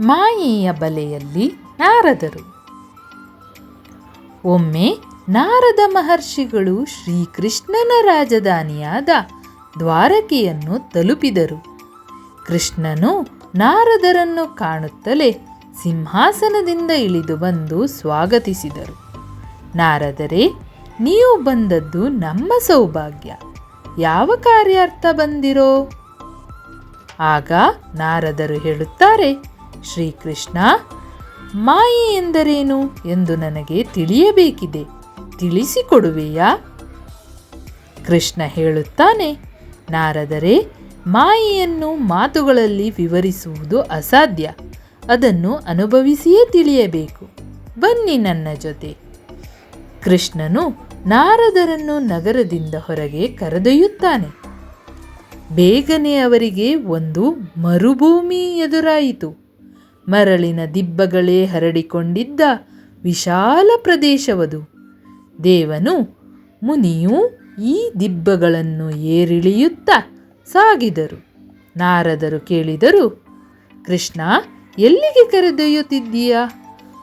ಮಾಯೆಯ ಬಲೆಯಲ್ಲಿ ನಾರದರು. ಒಮ್ಮೆ ನಾರದ ಮಹರ್ಷಿಗಳು ಶ್ರೀಕೃಷ್ಣನ ರಾಜಧಾನಿಯಾದ ದ್ವಾರಕೆಯನ್ನು ತಲುಪಿದರು. ಕೃಷ್ಣನು ನಾರದರನ್ನು ಕಾಣುತ್ತಲೇ ಸಿಂಹಾಸನದಿಂದ ಇಳಿದು ಬಂದು ಸ್ವಾಗತಿಸಿದರು. ನಾರದರೇ, ನೀವು ಬಂದದ್ದು ನಮ್ಮ ಸೌಭಾಗ್ಯ. ಯಾವ ಕಾರ್ಯಾರ್ಥ ಬಂದಿರೋ? ಆಗ ನಾರದರು ಹೇಳುತ್ತಾರೆ ಶ್ರೀಕೃಷ್ಣ, ಮಾಯೆ ಎಂದರೇನು ಎಂದು ನನಗೆ ತಿಳಿಯಬೇಕಿದೆ. ತಿಳಿಸಿಕೊಡುವೆಯಾ? ಕೃಷ್ಣ ಹೇಳುತ್ತಾನೆ, ನಾರದರೆ, ಮಾಯೆಯನ್ನು ಮಾತುಗಳಲ್ಲಿ ವಿವರಿಸುವುದು ಅಸಾಧ್ಯ. ಅದನ್ನು ಅನುಭವಿಸಿಯೇ ತಿಳಿಯಬೇಕು. ಬನ್ನಿ ನನ್ನ ಜೊತೆ. ಕೃಷ್ಣನು ನಾರದರನ್ನು ನಗರದಿಂದ ಹೊರಗೆ ಕರೆದೊಯ್ಯುತ್ತಾನೆ. ಬೇಗನೆ ಅವರಿಗೆ ಒಂದು ಮರುಭೂಮಿ ಎದುರಾಯಿತು. ಮರಳಿನ ದಿಬ್ಬಗಳೇ ಹರಡಿಕೊಂಡಿದ್ದ ವಿಶಾಲ ಪ್ರದೇಶವದು. ದೇವನು ಮುನಿಯು ಈ ದಿಬ್ಬಗಳನ್ನು ಏರಿಳಿಯುತ್ತಾ ಸಾಗಿದರು. ನಾರದರು ಕೇಳಿದರು, ಕೃಷ್ಣ, ಎಲ್ಲಿಗೆ ಕರೆದೊಯ್ಯುತ್ತಿದ್ದೀಯಾ?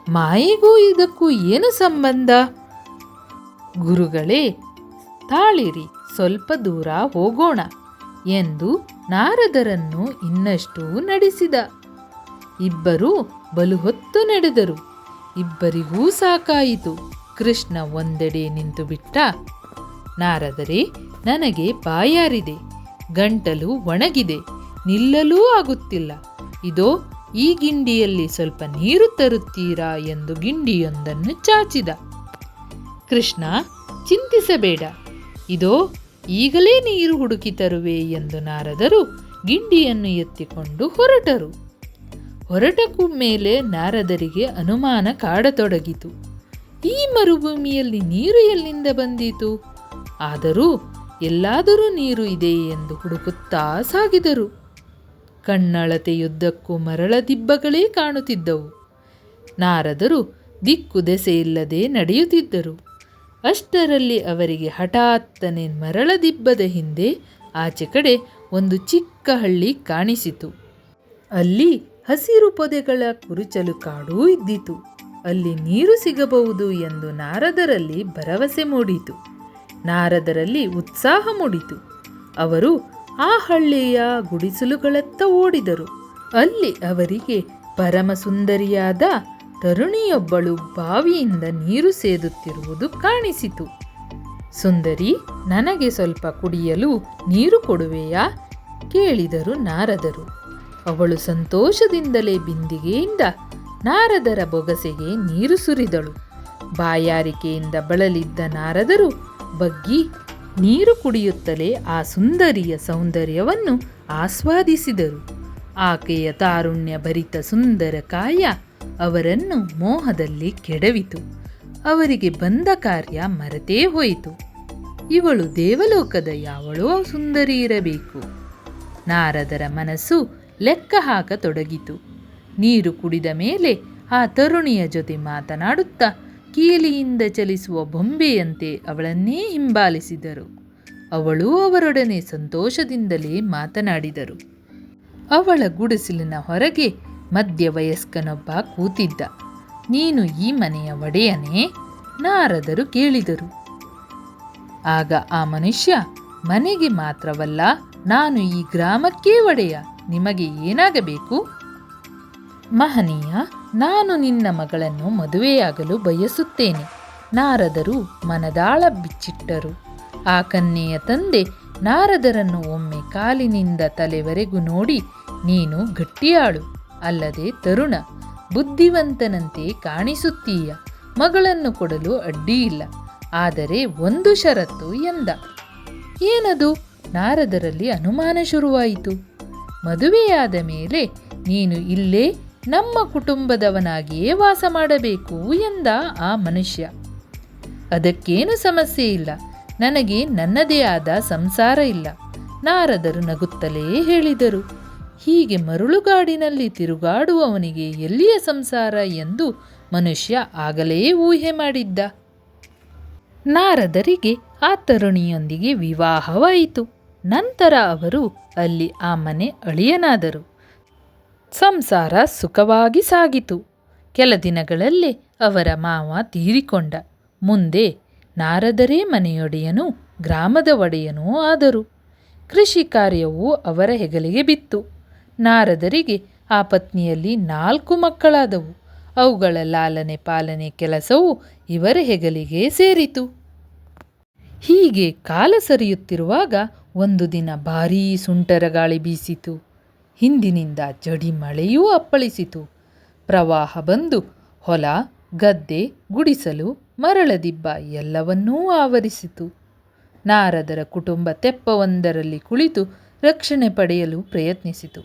ಮಾಯಿಗೂ ಇದಕ್ಕೂ ಏನು ಸಂಬಂಧ? ಗುರುಗಳೇ, ತಾಳಿರಿ, ಸ್ವಲ್ಪ ದೂರ ಹೋಗೋಣ ಎಂದು ನಾರದರನ್ನು ಇನ್ನಷ್ಟು ನಡೆಸಿದ. ಇಬ್ಬರು ಬಲು ಹೊತ್ತು ನಡೆದರು. ಇಬ್ಬರಿಗೂ ಸಾಕಾಯಿತು. ಕೃಷ್ಣ ಒಂದೆಡೆ ನಿಂತು ಬಿಟ್ಟ. ನಾರದರೆ, ನನಗೆ ಬಾಯಾರಿದೆ. ಗಂಟಲು ಒಣಗಿದೆ. ನಿಲ್ಲಲೂ ಆಗುತ್ತಿಲ್ಲ. ಇದೋ, ಈ ಗಿಂಡಿಯಲ್ಲಿ ಸ್ವಲ್ಪ ನೀರು ತರುತ್ತೀರಾ ಎಂದು ಗಿಂಡಿಯೊಂದನ್ನು ಚಾಚಿದ. ಕೃಷ್ಣ, ಚಿಂತಿಸಬೇಡ. ಇದೋ, ಈಗಲೇ ನೀರು ಹುಡುಕಿ ತರುವೆ ಎಂದು ನಾರದರು ಗಿಂಡಿಯನ್ನು ಎತ್ತಿಕೊಂಡು ಹೊರಟರು. ಹೊರಟಕ್ಕೂ ಮೇಲೆ ನಾರದರಿಗೆ ಅನುಮಾನ ಕಾಡತೊಡಗಿತು. ಈ ಮರುಭೂಮಿಯಲ್ಲಿ ನೀರು ಎಲ್ಲಿಂದ ಬಂದಿತು? ಆದರೂ ಎಲ್ಲಾದರೂ ನೀರು ಇದೆ ಎಂದು ಹುಡುಕುತ್ತಾ ಸಾಗಿದರು. ಕಣ್ಣಳತೆಯುದ್ದಕ್ಕೂ ಮರಳ ದಿಬ್ಬಗಳೇ ಕಾಣುತ್ತಿದ್ದವು. ನಾರದರು ದಿಕ್ಕು ದೆಸೆಯಿಲ್ಲದೆ ನಡೆಯುತ್ತಿದ್ದರು. ಅಷ್ಟರಲ್ಲಿ ಅವರಿಗೆ ಹಠಾತ್ತನೆ ಮರಳ ದಿಬ್ಬದ ಹಿಂದೆ ಆಚೆ ಕಡೆ ಒಂದು ಚಿಕ್ಕ ಹಳ್ಳಿ ಕಾಣಿಸಿತು. ಅಲ್ಲಿ ಹಸಿರು ಪೊದೆಗಳ ಕುರುಚಲು ಕಾಡೂ ಇದ್ದಿತು. ಅಲ್ಲಿ ನೀರು ಸಿಗಬಹುದು ಎಂದು ನಾರದರಲ್ಲಿ ಭರವಸೆ ಮೂಡಿತು. ನಾರದರಲ್ಲಿ ಉತ್ಸಾಹ ಮೂಡಿತು. ಅವರು ಆ ಹಳ್ಳಿಯ ಗುಡಿಸಲುಗಳತ್ತ ಓಡಿದರು. ಅಲ್ಲಿ ಅವರಿಗೆ ಪರಮ ಸುಂದರಿಯಾದ ತರುಣಿಯೊಬ್ಬಳು ಬಾವಿಯಿಂದ ನೀರು ಸೇದುತ್ತಿರುವುದು ಕಾಣಿಸಿತು. ಸುಂದರಿ, ನನಗೆ ಸ್ವಲ್ಪ ಕುಡಿಯಲು ನೀರು ಕೊಡುವೆಯಾ? ಕೇಳಿದರು ನಾರದರು. ಅವಳು ಸಂತೋಷದಿಂದಲೇ ಬಿಂದಿಗೆಯಿಂದ ನಾರದರ ಬೊಗಸೆಗೆ ನೀರು ಸುರಿದಳು. ಬಾಯಾರಿಕೆಯಿಂದ ಬಳಲಿದ್ದ ನಾರದರು ಬಗ್ಗಿ ನೀರು ಕುಡಿಯುತ್ತಲೇ ಆ ಸುಂದರಿಯ ಸೌಂದರ್ಯವನ್ನು ಆಸ್ವಾದಿಸಿದರು. ಆಕೆಯ ತಾರುಣ್ಯ ಭರಿತ ಸುಂದರ ಕಾಯ ಅವರನ್ನು ಮೋಹದಲ್ಲಿ ಕೆಡವಿತು. ಅವರಿಗೆ ಬಂದ ಕಾರ್ಯ ಮರೆತೇ ಹೋಯಿತು. ಇವಳು ದೇವಲೋಕದ ಯಾವಳೋ ಸುಂದರಿ ಇರಬೇಕು. ನಾರದರ ಮನಸ್ಸು ಲೆಕ್ಕ ಹಾಕತೊಡಗಿತು ನೀರು ಕುಡಿದ ಮೇಲೆ ಆ ತರುಣಿಯ ಜೊತೆ ಮಾತನಾಡುತ್ತಾ ಕೀಲಿಯಿಂದ ಚಲಿಸುವ ಬೊಂಬೆಯಂತೆ ಅವಳನ್ನೇ ಹಿಂಬಾಲಿಸಿದರು. ಅವಳು ಅವರೊಡನೆ ಸಂತೋಷದಿಂದಲೇ ಮಾತನಾಡಿದರು. ಅವಳ ಗುಡಿಸಲಿನ ಹೊರಗೆ ಮಧ್ಯವಯಸ್ಕನೊಬ್ಬ ಕೂತಿದ್ದ. ನೀನು ಈ ಮನೆಯ ಒಡೆಯನೇ? ನಾರದರು ಕೇಳಿದರು. ಆಗ ಆ ಮನುಷ್ಯ, ಮನೆಗೆ ಮಾತ್ರವಲ್ಲ ನಾನು ಈ ಗ್ರಾಮಕ್ಕೇ ಒಡೆಯ. ನಿಮಗೆ ಏನಾಗಬೇಕು? ಮಹನೀಯ, ನಾನು ನಿನ್ನ ಮಗಳನ್ನು ಮದುವೆಯಾಗಲು ಬಯಸುತ್ತೇನೆ. ನಾರದರು ಮನದಾಳ ಬಿಚ್ಚಿಟ್ಟರು. ಆ ಕನ್ಯೆಯ ತಂದೆ ನಾರದರನ್ನು ಒಮ್ಮೆ ಕಾಲಿನಿಂದ ತಲೆವರೆಗೂ ನೋಡಿ, ನೀನು ಗಟ್ಟಿಯಾಳು, ಅಲ್ಲದೆ ತರುಣ, ಬುದ್ಧಿವಂತನಂತೆ ಕಾಣಿಸುತ್ತೀಯ. ಮಗಳನ್ನು ಕೊಡಲು ಅಡ್ಡಿಯಿಲ್ಲ, ಆದರೆ ಒಂದು ಷರತ್ತು ಎಂದ. ಏನದು? ನಾರದರಲ್ಲಿ ಅನುಮಾನ ಶುರುವಾಯಿತು. ಮದುವೆಯಾದ ಮೇಲೆ ನೀನು ಇಲ್ಲೇ ನಮ್ಮ ಕುಟುಂಬದವನಾಗಿಯೇ ವಾಸ ಮಾಡಬೇಕು ಎಂದ ಆ ಮನುಷ್ಯ. ಅದಕ್ಕೇನು ಸಮಸ್ಯೆ ಇಲ್ಲ. ನನಗೆ ನನ್ನದೇ ಆದ ಸಂಸಾರ ಇಲ್ಲ. ನಾರದರು ನಗುತ್ತಲೇ ಹೇಳಿದರು. ಹೀಗೆ ಮರುಳುಗಾಡಿನಲ್ಲಿ ತಿರುಗಾಡುವವನಿಗೆ ಎಲ್ಲಿಯ ಸಂಸಾರ ಎಂದು ಮನುಷ್ಯ ಆಗಲೇ ಊಹೆ ಮಾಡಿದ್ದ. ನಾರದರಿಗೆ ಆ ತರುಣಿಯೊಂದಿಗೆ ವಿವಾಹವಾಯಿತು. ನಂತರ ಅವರು ಅಲ್ಲಿ ಆ ಮನೆ ಅಳಿಯನಾದರು. ಸಂಸಾರ ಸುಖವಾಗಿ ಸಾಗಿತು. ಕೆಲ ದಿನಗಳಲ್ಲೇ ಅವರ ಮಾವ ತೀರಿಕೊಂಡ. ಮುಂದೆ ನಾರದರೇ ಮನೆಯೊಡೆಯನು ಗ್ರಾಮದ ಒಡೆಯನೂ ಆದರು. ಕೃಷಿ ಕಾರ್ಯವು ಅವರ ಹೆಗಲಿಗೆ ಬಿತ್ತು. ನಾರದರಿಗೆ ಆ ಪತ್ನಿಯಲ್ಲಿ ನಾಲ್ಕು ಮಕ್ಕಳಾದವು. ಅವುಗಳ ಲಾಲನೆ ಪಾಲನೆ ಕೆಲಸವು ಇವರ ಹೆಗಲಿಗೆ ಸೇರಿತು. ಹೀಗೆ ಕಾಲ ಸರಿಯುತ್ತಿರುವಾಗ ಒಂದು ದಿನ ಭಾರೀ ಸುಂಟರ ಗಾಳಿ ಬೀಸಿತು. ಹಿಂದಿನಿಂದ ಜಡಿ ಮಳೆಯೂ ಅಪ್ಪಳಿಸಿತು. ಪ್ರವಾಹ ಬಂದು ಹೊಲ, ಗದ್ದೆ ಗುಡಿಸಲು ಮರಳದಿಬ್ಬ ಎಲ್ಲವನ್ನೂ ಆವರಿಸಿತು. ನಾರದರ ಕುಟುಂಬ ತೆಪ್ಪವೊಂದರಲ್ಲಿ ಕುಳಿತು ರಕ್ಷಣೆ ಪಡೆಯಲು ಪ್ರಯತ್ನಿಸಿತು.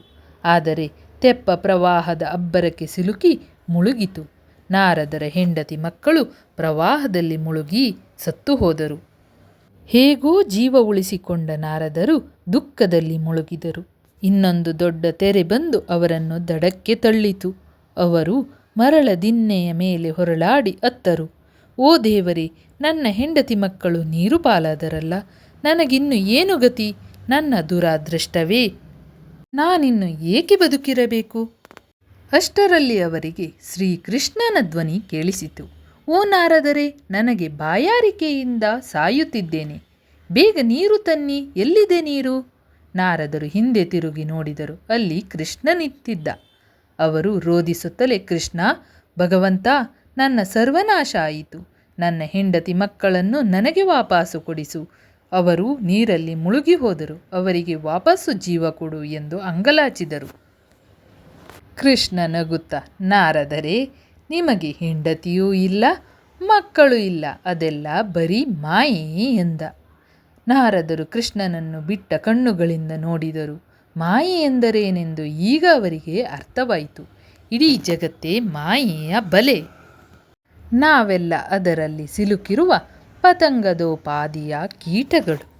ಆದರೆ ತೆಪ್ಪ ಪ್ರವಾಹದ ಅಬ್ಬರಕ್ಕೆ ಸಿಲುಕಿ ಮುಳುಗಿತು. ನಾರದರ ಹೆಂಡತಿ ಮಕ್ಕಳು ಪ್ರವಾಹದಲ್ಲಿ ಮುಳುಗಿ ಸತ್ತು ಹೋದರು. ಹೇಗೋ ಜೀವ ಉಳಿಸಿಕೊಂಡ ನಾರದರು ದುಃಖದಲ್ಲಿ ಮುಳುಗಿದರು. ಇನ್ನೊಂದು ದೊಡ್ಡ ತೆರೆ ಬಂದು ಅವರನ್ನು ದಡಕ್ಕೆ ತಳ್ಳಿತು. ಅವರು ಮರಳ ದಿನ್ನೆಯ ಮೇಲೆ ಹೊರಳಾಡಿ ಅತ್ತರು. ಓ ದೇವರೇ, ನನ್ನ ಹೆಂಡತಿ ಮಕ್ಕಳು ನೀರು ಪಾಲಾದರಲ್ಲ, ನನಗಿನ್ನು ಏನು ಗತಿ? ನನ್ನ ದುರಾದೃಷ್ಟವೇ. ನಾನಿನ್ನು ಏಕೆ ಬದುಕಿರಬೇಕು? ಅಷ್ಟರಲ್ಲಿ ಅವರಿಗೆ ಶ್ರೀಕೃಷ್ಣನ ಧ್ವನಿ ಕೇಳಿಸಿತು. ಓ ನಾರದರೆ, ನನಗೆ ಬಾಯಾರಿಕೆಯಿಂದ ಸಾಯುತ್ತಿದ್ದೇನೆ. ಬೇಗ ನೀರು ತನ್ನಿ, ಎಲ್ಲಿದೆ ನೀರು? ನಾರದರು ಹಿಂದೆ ತಿರುಗಿ ನೋಡಿದರು, ಅಲ್ಲಿ ಕೃಷ್ಣ ನಿಂತಿದ್ದ. ಅವರು ರೋಧಿಸುತ್ತಲೇ, ಕೃಷ್ಣ, ಭಗವಂತ, ನನ್ನ ಸರ್ವನಾಶ ಆಯಿತು. ನನ್ನ ಹೆಂಡತಿ ಮಕ್ಕಳನ್ನು ನನಗೆ ವಾಪಸ್ಸು ಕೊಡಿಸು. ಅವರು ನೀರಲ್ಲಿ ಮುಳುಗಿ ಹೋದರು, ಅವರಿಗೆ ವಾಪಸ್ಸು ಜೀವ ಕೊಡು ಎಂದು ಅಂಗಲಾಚಿದರು. ಕೃಷ್ಣ ನಗುತ್ತ, ನಾರದರೆ ನಿಮಗೆ ಹೆಂಡತಿಯೂ ಇಲ್ಲ, ಮಕ್ಕಳು ಇಲ್ಲ. ಅದೆಲ್ಲ ಬರೀ ಮಾಯೆ ಎಂದ. ನಾರದರು ಕೃಷ್ಣನನ್ನು ಬಿಟ್ಟ ಕಣ್ಣುಗಳಿಂದ ನೋಡಿದರು. ಮಾಯೆ ಎಂದರೇನೆಂದು ಈಗ ಅವರಿಗೆ ಅರ್ಥವಾಯಿತು. ಇಡೀ ಜಗತ್ತೇ ಮಾಯೆಯ ಬಲೆ. ನಾವೆಲ್ಲ ಅದರಲ್ಲಿ ಸಿಲುಕಿರುವ ಪತಂಗದೋಪಾದಿಯ ಕೀಟಗಳು.